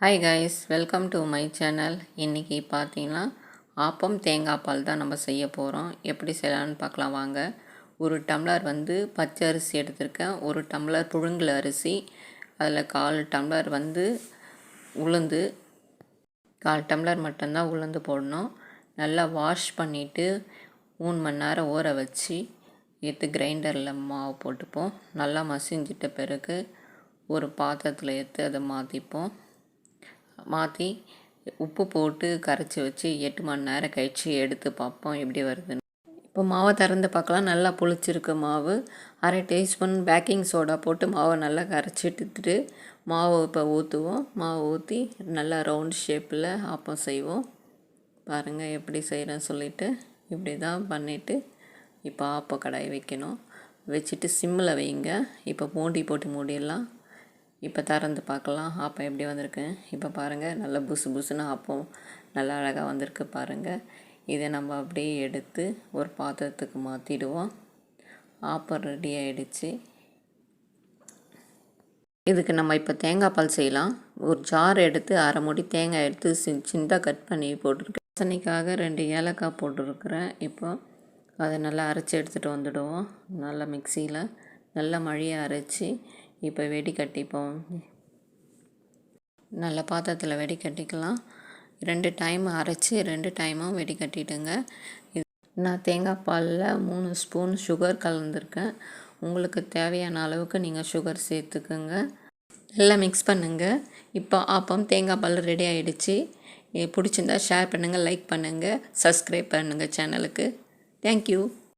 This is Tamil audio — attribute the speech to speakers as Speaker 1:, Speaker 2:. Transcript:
Speaker 1: Hi guys welcome to my channel இன்றைக்கி பார்த்தீங்கன்னா ஆப்பம் தேங்காய் பால் தான் நம்ம செய்ய போகிறோம் எப்படி செய்யலாம்னு பார்க்கலாம் வாங்க. ஒரு டம்ளர் வந்து பச்சை அரிசி எடுத்திருக்கேன். ஒரு டம்ளர் புழுங்கல் அரிசி. அதில் கால் டம்ளர் வந்து உளுந்து. கால் டம்ளர் மட்டும்தான் உளுந்து போடணும். நல்லா வாஷ் பண்ணிவிட்டு மூணு மணி நேரம் ஊற வச்சு எடுத்து கிரைண்டரில் மாவு போட்டுப்போம். நல்லா மசிஞ்சிட்ட பிறகு ஒரு பாத்திரத்தில் எடுத்து அதை மாற்றிப்போம் மாற்றி உப்பு போட்டு கரைச்சி வச்சு எட்டு மணி நேரம் கழித்து எடுத்து பார்ப்போம் எப்படி வருதுன்னு. இப்போ மாவை திறந்து பார்க்கலாம். நல்லா புளிச்சிருக்கு மாவு. அரை டீஸ்பூன் பேக்கிங் சோடா போட்டு மாவை நல்லா கரைச்சி எடுத்துட்டு மாவு இப்போ ஊற்றுவோம். மாவு ஊற்றி நல்லா ரவுண்ட் ஷேப்பில் ஆப்பம் செய்வோம். பாருங்கள் எப்படி செய்கிறேன்னு சொல்லிவிட்டு இப்படி தான் பண்ணிவிட்டு இப்போ ஆப்பம் கடாய் வைக்கணும். வச்சுட்டு சிம்மில் வைங்க. இப்போ பூண்டி போட்டு மூடிடலாம். இப்போ திறந்து பார்க்கலாம். ஆப்பம் எப்படி வந்திருக்கு? இப்போ பாருங்கள் நல்லா புசு புசுன்னு ஆப்பம் நல்லா அழகாக வந்திருக்கு பாருங்கள் இதை நம்ம அப்படியே எடுத்து ஒரு பாத்திரத்துக்கு மாற்றிடுவோம் ஆப்பம் ரெடி ஆகிடுச்சு இதுக்கு நம்ம இப்போ தேங்காய் பால் செய்யலாம். ஒரு ஜார் எடுத்து அரை மூடி தேங்காய் எடுத்து சின் சின்னதாக கட் பண்ணி போட்டிருக்கேன். வாசனைக்காக ரெண்டு ஏலக்காய் போட்டிருக்கிறேன். இப்போ அதை நல்லா அரைச்சி எடுத்துகிட்டு வந்துடுவோம். நல்லா மிக்சியில் நல்லா மழையை அரைச்சி இப்போ வெடி கட்டிப்போம். நல்ல பாத்திரத்தில் வெடி கட்டிக்கலாம். ரெண்டு டைம் அரைச்சி ரெண்டு டைமும் வெடி கட்டிட்டுங்க இது நான் தேங்காய் பாலில் மூணு ஸ்பூன் சுகர் கலந்துருக்கேன். உங்களுக்கு தேவையான அளவுக்கு நீங்கள் சுகர் சேர்த்துக்குங்க. எல்லாம் மிக்ஸ் பண்ணுங்கள் இப்போ ஆப்பம் தேங்காய் பால் ரெடி ஆகிடுச்சு பிடிச்சிருந்தா ஷேர் பண்ணுங்கள் லைக் பண்ணுங்கள் சப்ஸ்கிரைப் பண்ணுங்கள் சேனலுக்கு தேங்க்யூ